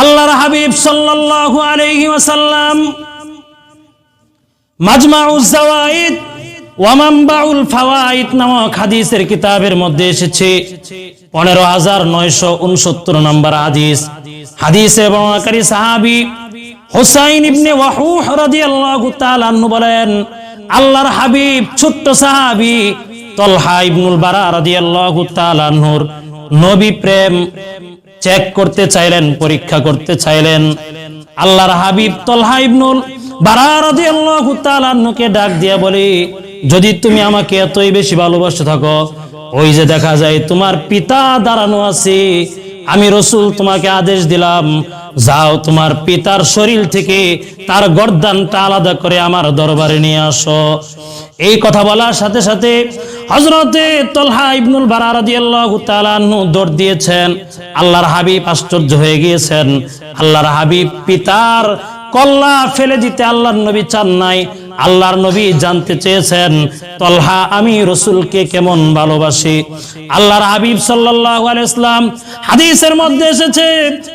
আল্লাহর হাবিব সাল্লাল্লাহু আলাইহি ওয়াসাল্লাম, মাজমাউজ জাওয়াইদ ওয়া মানবাউল ফাওয়াইদ নামক হাদিসের কিতাবের মধ্যে এসেছে। পনেরো হাজার নয়শো উনসত্তর নম্বর হাদিস। হাদিসের বর্ণনাকারী সাহাবী হোসাইন ইবনে ওয়াহুহ রাদিয়াল্লাহু তাআলা আনহু বলেন, আল্লাহর হাবিব ছোট্ট সাহাবী তলহা ইবনুল বারা রাদিয়াল্লাহু তাআলা আনহুর নবী প্রেম চেক করতে চাইলেন, পরীক্ষা করতে চাইলেন। আল্লাহর হাবিব তলহা ইবনুল ডাক দিয়া যদি তুমি আমাকে এতই বেশি ওই যে দেখা যায় তোমার পিতা দাঁড়ানো আছে। আমি রসুল তোমাকে আদেশ দিলাম, যাও তোমার পিতার শরীর থেকে তার গর্দানটা আলাদা করে আমার দরবারে নিয়ে আসো। এই কথা বলার সাথে সাথে হজরতে তলহা ইবনুল বারা রাদিয়াল্লাহু তাআলা আনহু দৌড় দিয়েছেন। আল্লাহর হাবিব আশ্চর্য হয়ে গিয়েছেন। আল্লাহর হাবিব পিতার কল্লা ফেলে দিতে আল্লাহর নবী চান নাই। আল্লাহর নবী জানতে চেয়েছেন, তলহা, আমি রসুলকে কেমন ভালোবাসি? আল্লাহর হাবিব সাল্লাল্লাহু আলাইহি ইসলাম হাদিসের মধ্যে এসেছে,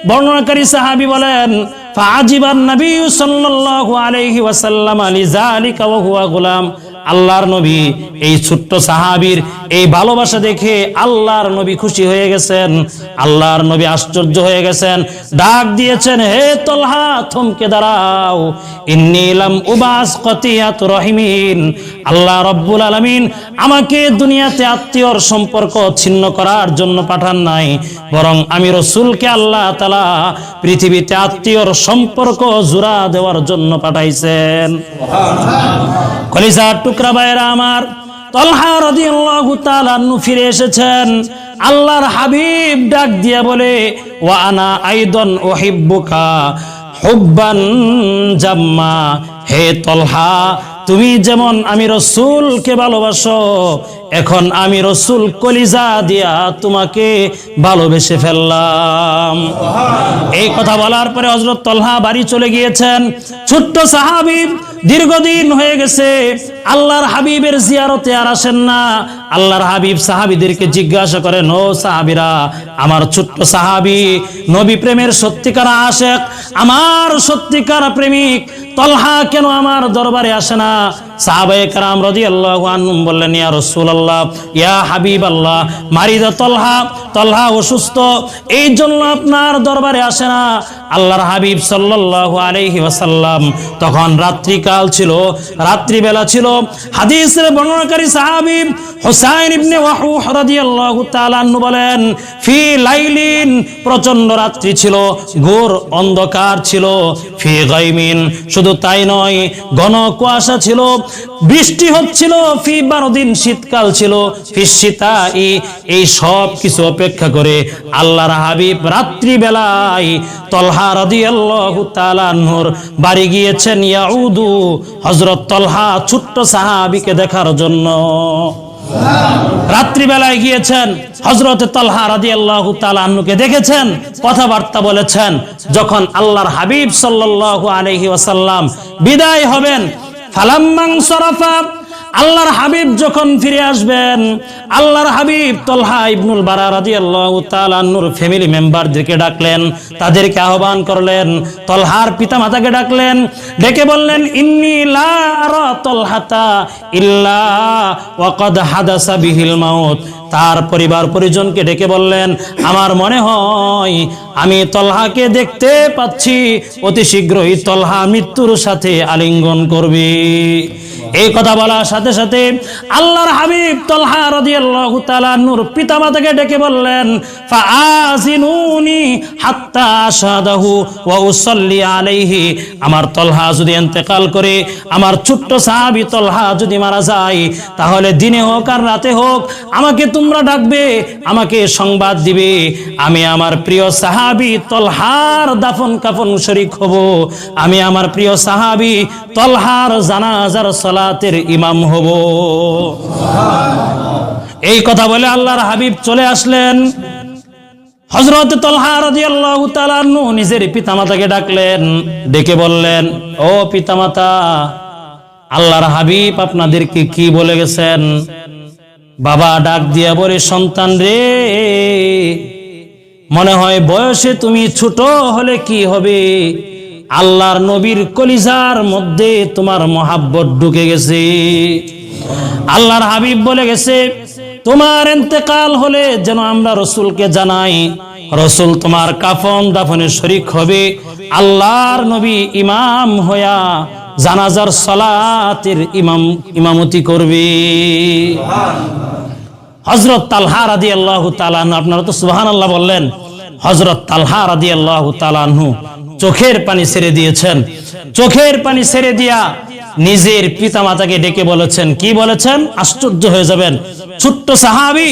বর্ণনাকারী সাহাবী বলেন ফাজিবান নবী সাল্লাল্লাহু আলাইহি ওয়াসাল্লাম লিযালিকা ওয়া হুয়া গোলাম। আল্লাহর নবী এই ছোট্ট সাহাবীর এই ভালোবাসা দেখে আল্লাহর নবী খুশি হয়ে গেছেন। আল্লাহর নবী আশ্চর্য হয়ে গেছেন। ডাক দিয়েছেন হে তলহা থমকে দাঁড়াও। ইন্নিলাম উবাস কতিয়াত রহিমিন। আল্লাহ রব্বুল আলামিন আমাকে দুনিয়াতে আত্মীয়র সম্পর্ক ছিন্ন করার জন্য পাঠান নাই। বরং আমি রসুলকে আল্লাহ তালা পৃথিবীতে আত্মীয়র সম্পর্ক জোড়া দেওয়ার জন্য পাঠাইছেন। কলিজার টুকরা ভাইরা আমার, তলহা রাদিয়াল্লাহু তাআলা ফিরে এসেছেন। আল্লাহর হাবিব ডাক দিয়া বলে, ওয়া আনা আইদন উহিব্বুকা হুব্বান জাম্মা, হে তলহা তুমি যেমন আমি রসুলকে ভালোবাসো, এখন আমি রসুল কলিজা দিয়া তোমাকে ভালোবেসে ফেললাম। এই কথা বলার পরে হজরত তলহা বাড়ি চলে গিয়েছেন। ছোট্ট সাহাবি দীর্ঘদিন হয়ে গেছে, আল্লাহর হাবিবের জিয়ারতে আর আসেন না। আল্লাহর হাবিব সাহাবিদেরকে জিজ্ঞাসা করেন ও সাহাবিরা, আমার ছোট্ট সাহাবি নবী প্রেমের সত্যিকার আশেক, আমার সত্যিকার প্রেমিক তলহা কেন আমার দরবারে আসে না? সাহাবায়ে কারাম রাদিয়াল্লাহু আনহুম বললেন, ইয়া রাসূলুল্লাহ, ইয়া হাবিবাল্লাহ, মারিদা তলহা তলহা অসুস্থ এই জন্য আপনার দরবারে আসে না। আল্লাহর হাবিব সাল্লাল্লাহু আলাইহি ওয়াসাল্লাম তখন রাত্রিকাল ছিল, রাত্রিবেলা ছিল। হাদিসের বর্ণনাকারী সাহাবী হুসাইন ইবনে ওয়াহুহ রাদিয়াল্লাহু তাআলা বলেন, ফি লাইলিন প্রচণ্ড রাত্রি ছিল, ঘোর অন্ধকার ছিল। ফি গাইমিন শুধু তাই নয়, ঘন কুয়াশা ছিল, বৃষ্টি হচ্ছিল ফি বারো দিন শীতকাল ছিল। এই সব কিছু অপেক্ষা করে আল্লাহর হাবিব রাত্রি বেলায় তলহা তাআলা আনহুর বাড়ি গিয়েছেন ইয়াউদু, হযরত তলহা ছোট্ট সাহাবিকে দেখার জন্য। রাত্রিবেলায় গিয়েছেন হজরত তালহা রাজি আল্লাহ তালুকে দেখেছেন, কথাবার্তা বলেছেন, যখন আল্লাহর হাবিব সাল্লাল্লাহু আলহি ওয়াসাল্লাম বিদায় হবেন, ফালাম্মাং সরাফা আল্লাহর হাবিব যখন ফিরে আসবেন, আল্লাহর হাবিব তলহা ইবনুল বারা তাআলা নূর ফ্যামিলি মেম্বারদেরকে ডাকলেন, তাদেরকে আহ্বান করলেন, তলহার পিতামাতাকে ডাকলেন, ডেকে বললেন, ইন্নী তলহাতা ইল্লা বিহিল তার পরিবার পরিজনকে ডেকে বললেন, আমার মনে হয় আমি তলহাকে দেখতে পাচ্ছি, অতি শীঘ্রই তলহা মৃত্যুর সাথে আলিঙ্গন করবে। এই কথা বলার সাথে সাথে আল্লাহর হাবিব তলহা রাদিয়াল্লাহু তাআলা নূর পিতামাতাকে ডেকে বললেন ফাআজিনুনি হাত্তা আশহাদাহু ওয়া উসাল্লি আলাইহি। আমার তলহা যদি করে, আমার ছোট্ট সাহাবী তলহা যদি মারা যায়, তাহলে দিনে হোক আর রাতে হোক, আমাকে তোমরা ডাকবে, আমাকে সংবাদ দিবে। আমি আমার প্রিয় সাহাবী তলহার দাফন কাফন শরিক হব। আমি আমার প্রিয় সাহাবী তলহার জানাজার সালাতের ইমাম হব। এই কথা বলে আল্লাহর হাবিব চলে আসলেন। হজরত নিজের পিতামাতাকে ডাকলেন, ডেকে বললেন, ও পিতামাতা, আল্লাহর হাবিব আপনাদেরকে কি বলে গেছেন? বাবা ডাক দিয়া বলে, সন্তান রে, মনে হয় বয়সে তুমি ছোট হলে কি হবে? আল্লাহর নবীর কলিজার মধ্যে তোমার মহাব্বত ঢুকে গেছে। আল্লাহর হাবিব বলে গেছে, তোমার এতেকাল হলে যেন আমরা রসুলকে জানাই, রসুল তোমার কাফন দাফনে শরিক হবে। আল্লাহর নবী ইমাম হইয়া জানাজার সলাতের ইমাম, ইমামতি করবে। হজরত তালহা রাদি আল্লাহ তালানহু আপনারা তো সুহান আল্লাহ বললেন হজরত তালহা রাদি আল্লাহ তালানহু চোখের পানি ছেড়ে দিয়েছেন। চোখের পানি ছেড়ে দিয়া নিজের পিতামাতাকে ডেকে বলেছেন, কি বলেছেন? আশ্চর্য হয়ে যাবেন। ছোট্ট সাহাবি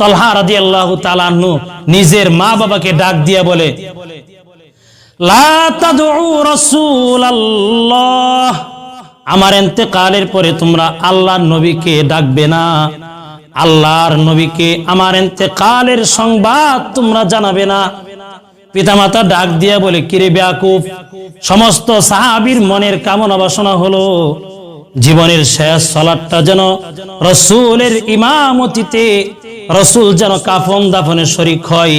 তলহা রাদি আল্লাহ তালানহু নিজের মা বাবাকে ডাক দিয়া বলে আমার এতেকালের পরে তোমরা আল্লাহর নবীকে ডাকবে না। আল্লাহর নবীকে আমার এতেকালের সংবাদ তোমরা জানাবে না। পিতামাতা ডাক দিয়া বলে, কিরে ব্যাকুফ সমস্ত সাহাবীর মনের কামনা বাসনা হলো, জীবনের শেষ সলাটটা যেন রসুলের ইমামতিতে, রসুল যেন কাফন দাফনে শরিক হয়,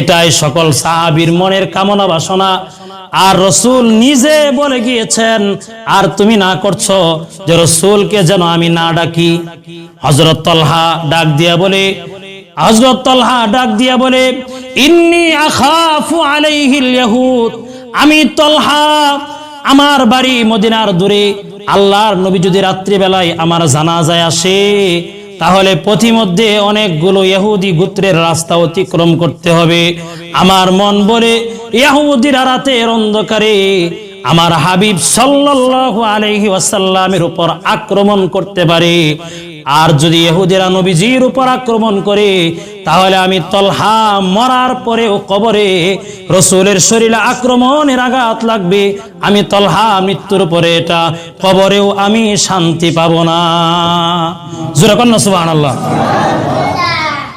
এটাই সকল সাহাবীর মনের কামনা বাসনা। আর রসুল নিজে বলে গিয়েছেন, আর তুমি না করছ যে রসুলকে যেন আমি না ডাকি? হজরত তলহা ডাক দিয়া বলে হজরত তলহা ডাক দিয়া বলে, ইন্নি আখাফু আলাইহিল ইয়াহুদ। আমি তলহা, আমার বাড়ি মদিনার দূরে। আল্লাহর নবী যদি রাত্রিবেলায় আমার জানাজায় আসে, তাহলে পথিমধ্যে অনেকগুলো ইহুদি গোত্রের রাস্তা অতিক্রম করতে হবে। আমার মন বলে, ইহুদিরা রাতের অন্ধকারে আমার হাবিব সাল্লাল্লাহু আলাইহি ওয়াসাল্লামের উপর আক্রমণ করতে পারে। আর যদি ইহুদিরা নবীজির উপর আক্রমণ করে, তাহলে আমি তলহা মরার পরেও কবরে রসুলের শরীরে আক্রমণের আঘাত লাগবে। আমি তলহা মৃত্যুর পরে এটা কবরেও আমি শান্তি পাব না। জোরকন্যা সুবাহ আল্লাহ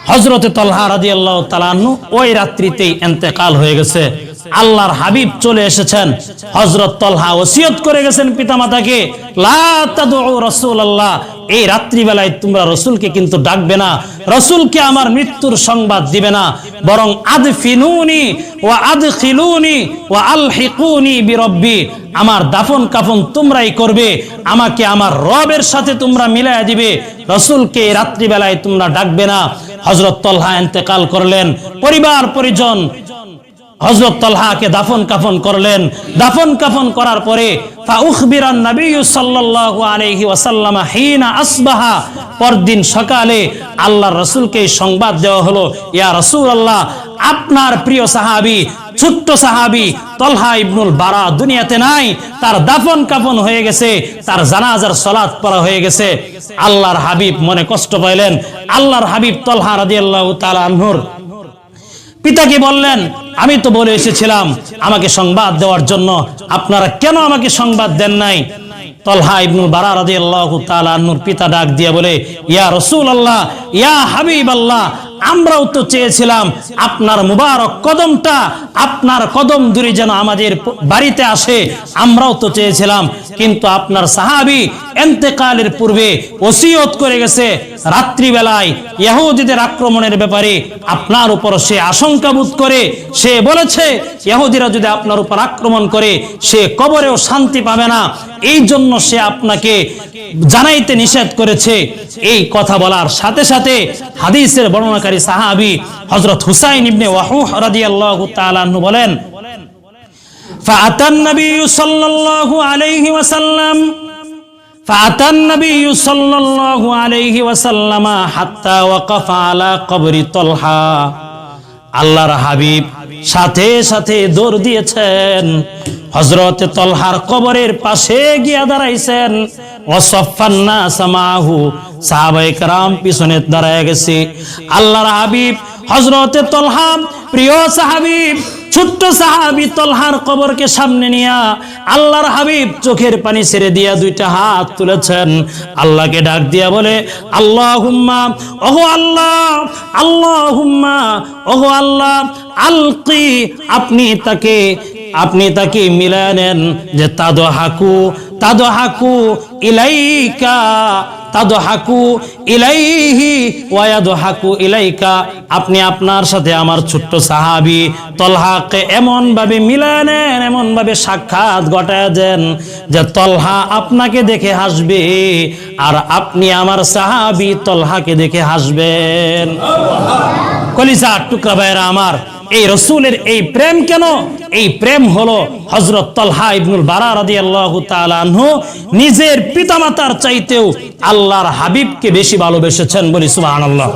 হজরতে তলহা রাজি আল্লাহ তালানু ওই রাত্রিতেই এন্তেকাল হয়ে গেছে। আল্লাহর হাবিব চলে এসেছেন। হজরত তলহা ওসিয়ত করে গেছেন পিতামাতাকে। আল্লাহ এই রাত্রিবেলায় তোমরা রসুলকে কিন্তু ডাকবে না, রসুলকে আমার মৃত্যুর সংবাদ দিবে না, বরং আদ ফিনুনি ও আদ খিলুনি ও আল হিকুনি বিরব্বি, আমার দাফন কাফন তোমরাই করবে, আমাকে আমার রবের সাথে তোমরা মিলাই দিবে, রসুলকে এই রাত্রিবেলায় তোমরা ডাকবে না। হজরত তলহা এন্তেকাল করলেন, পরিবার পরিজন হজরত তলহাকে দাফন কাফন করলেন। দাফন কাফন করার পরে পরদিন সকালে আল্লাহর রাসূলকে সংবাদ দেওয়া হলো, ইয়া রাসূলুল্লাহ, আপনার প্রিয় সাহাবী, ছোট্ট সাহাবি তলহা ইবনুল বারা দুনিয়াতে নাই, তার দাফন কাফন হয়ে গেছে, তার জানাজার সলাৎ পড়া হয়ে গেছে। আল্লাহর হাবিব মনে কষ্ট পাইলেন। আল্লাহর হাবিব তলহা রাদিয়াল্লাহু তাআলা আনহুর পিতাকে বললেন? আমি তো বলে এসেছিলাম আমাকে সংবাদ দেওয়ার জন্য। আপনারা কেন আমাকে সংবাদ দেন নাই? তলহা ইবনুল বারা রাজি আল্লাহ পিতা ডাক দিয়ে বলে, ইয়া রসুল আল্লাহ ইয়া হাবিবাল্লাহ আমরাও তো চেয়েছিলাম আপনার মুবারক কদমটা, আপনার কদম দূরে যেন আমাদের বাড়িতে আসে, আমরাও তো চেয়েছিলাম। কিন্তু আপনার সাহাবি এন্তেকালের পূর্বে ওসিয়ত করে গেছে। রাত্রিবেলায় ইহুদিদের আক্রমণের ব্যাপারে আপনার উপর সে আশঙ্কা বোধ করে। সে বলেছে, ইহুদিরা যদি আপনার উপর আক্রমণ করে, সে কবরেও শান্তি পাবে না। এই জন্য সে আপনাকে জানাইতে নিষেধ করেছে। এই কথা বলার সাথে সাথে হাদিসের বর্ণনাকারী সাহাবি হজরত হুসাইন ইবনে ওয়াহুহ রাদিয়াল্লাহু তাআলা আনহু বলেন فأتى النبي صلى الله عليه وسلم فأتى النبي صلى الله عليه وسلم حتى وقف على قبر طلحة আল্লাহর হাবিব সাথে সাথে দৌড় দিয়েছেন। হজরত তলহার কবরের পাশে গিয়া দাঁড়াইছেন। অসফান্না সামাহু সাহাবাই কারাম পিছনে দাঁড়ায় গেছে। আল্লাহর হাবিব হজরত তলহাম প্রিয় সাহাবিব ছোট্ট সাহাবি তলহার কবরকে সামনে নিয়া আল্লাহর হাবিব চোখের পানি ছেড়ে দিয়া দুইটা হাত তুলেছেন। আল্লাহকে ডাক দিয়া বলে আল্লাহ হুম্মা ওহো আল্লাহ আল্লাহ হুম্মা ওহো আল্লাহ, আলকি, আপনি তাকে আপনি তাকে মিলায় নেন যে তাদো হাকু তাদো হাকু ইলাইকা, তাদহাকু ইলাইহি ওয়া ইয়াদহাকু ইলাইকা। আপনি আপনার সাথে আমার ছোট্ট সাহাবি তলহাকে এমন ভাবে মিলায় নেন এমন ভাবে সাক্ষাৎ ঘটায় দেন যে তলহা আপনাকে দেখে হাসবে আর আপনি আমার সাহাবি তলহাকে দেখে হাসবেন। কলিজা টুকরা ভাইয়েরা আমার এই রসুলের এই প্রেম কেন? এই প্রেম হলো হজরত তলহা ইবনুল বারা রাজি আল্লাহ আনহু নিজের পিতামাতার চাইতেও আল্লাহর হাবিবকে বেশি ভালোবেসেছেন বলি সুবহানাল্লাহ।